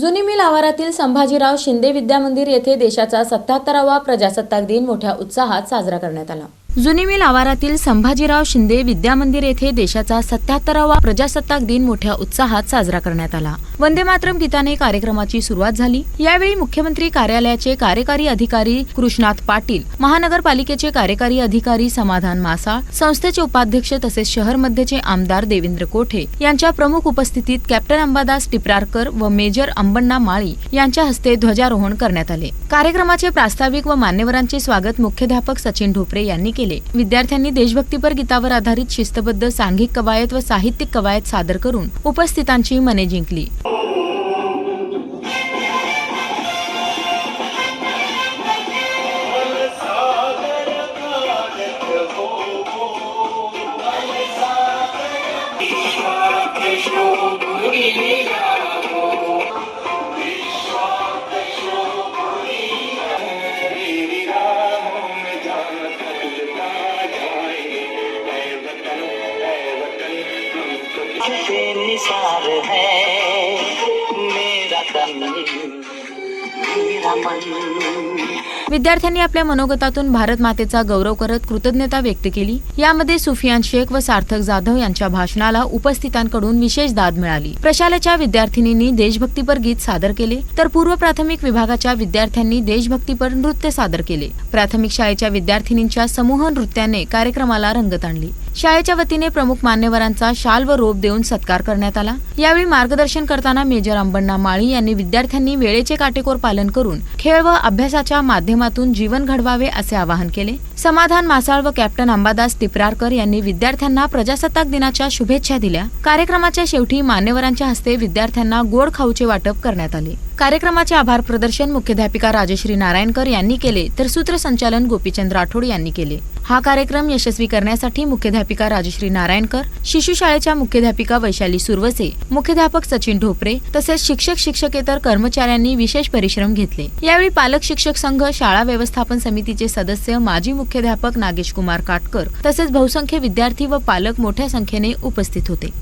जुनी मिल आवारातील संभाजीराव शिंदे विद्यामंदिर येथे देशाचा सत्याहत्तरावा प्रजासत्ताक दिन मोठ्या उत्साहात साजरा करण्यात आला. जुनी मिल आवारातील संभाजीराव शिंदे विद्यामंदिर येथे देशाचा सत्याहत्तरावा प्रजासत्ताक दिन मोठ्या उत्साहात साजरा करण्यात आला. वंदे मातरम गीताने कार्यक्रमाची सुरुवात झाली. यावेळी मुख्यमंत्री कार्यालयाचे कार्यकारी अधिकारी कृष्णात पाटील महानगरपालिकेचे कार्यकारी अधिकारी समाधान मासा संस्थेचे उपाध्यक्ष तसेच शहर मध्येचे आमदार देवेंद्र कोठे यांच्या प्रमुख उपस्थितीत कॅप्टन अंबादास टिपरारकर व मेजर अंबण्णा माळी यांच्या हस्ते ध्वजारोहण करण्यात आले. कार्यक्रमाचे प्रास्ताविक व मान्यवरांचे स्वागत मुख्याध्यापक सचिन ढोपरे यांनी केले. विद्यार्थ्यांनी देशभक्तीपर गीतावर आधारित शिस्तबद्ध सांघिक कवायत व साहित्यिक कवायत सादर करून उपस्थितांची मने जिंकली. निसार है मेरा तन मेरा मन विद्यार्थ्यांनी आपल्या मनोगतातून भारत मातेचा गौरव करत कृतज्ञता व्यक्त केली. यामध्ये सुफियान शेख व सार्थक जाधव यांच्या भाषणाला उपस्थितांकडून विशेष दाद मिळाली. प्रशालेच्या विद्यार्थिनींनी देशभक्तीपर गीत सादर केले तर पूर्व प्राथमिक विभागाच्या विद्यार्थ्यांनी देशभक्तीपर नृत्य सादर केले. प्राथमिक शाळेच्या विद्यार्थिनींच्या समूह नृत्याने कार्यक्रमाला रंगत आणली. शाळेच्या वतीने प्रमुख मान्यवरांचा शाल व रोप देऊन सत्कार करण्यात आला. यावेळी मार्गदर्शन करताना मेजर अंबण्णा माळी यांनी विद्यार्थ्यांनी वेळेचे काटेकोर पालन करून खेळ व अभ्यासाच्या माध्यमातून जीवन घडवावे असे आवाहन केले. समाधान मासाळ व कॅप्टन अंबादास टिपरारकर यांनी विद्यार्थ्यांना प्रजासत्ताक दिनाच्या शुभेच्छा दिल्या. कार्यक्रमाच्या शेवटी मान्यवरांच्या हस्ते विद्यार्थ्यांना गोड खाऊचे वाटप करण्यात आले. कार्यक्रमाचे आभार प्रदर्शन मुख्याध्यापिका राजश्री नारायणकर यांनी केले तर सूत्रसंचालन गोपीचंद राठोड यांनी केले. हा कार्यक्रम यशस्वी करण्यासाठी मुख्याध्यापिका राजश्री नारायणकर शिशु शाळेच्या मुख्याध्यापिका वैशाली सुरवसे मुख्याध्यापक सचिन ढोपरे तसेच शिक्षक शिक्षकेतर कर्मचाऱ्यांनी विशेष परिश्रम घेतले. यावेळी पालक शिक्षक संघ शाळा व्यवस्थापन समितीचे सदस्य माजी मुख्याध्यापक नागेश कुमार काटकर तसेच बहुसंख्य विद्यार्थी व पालक मोठ्या संख्येने उपस्थित होते.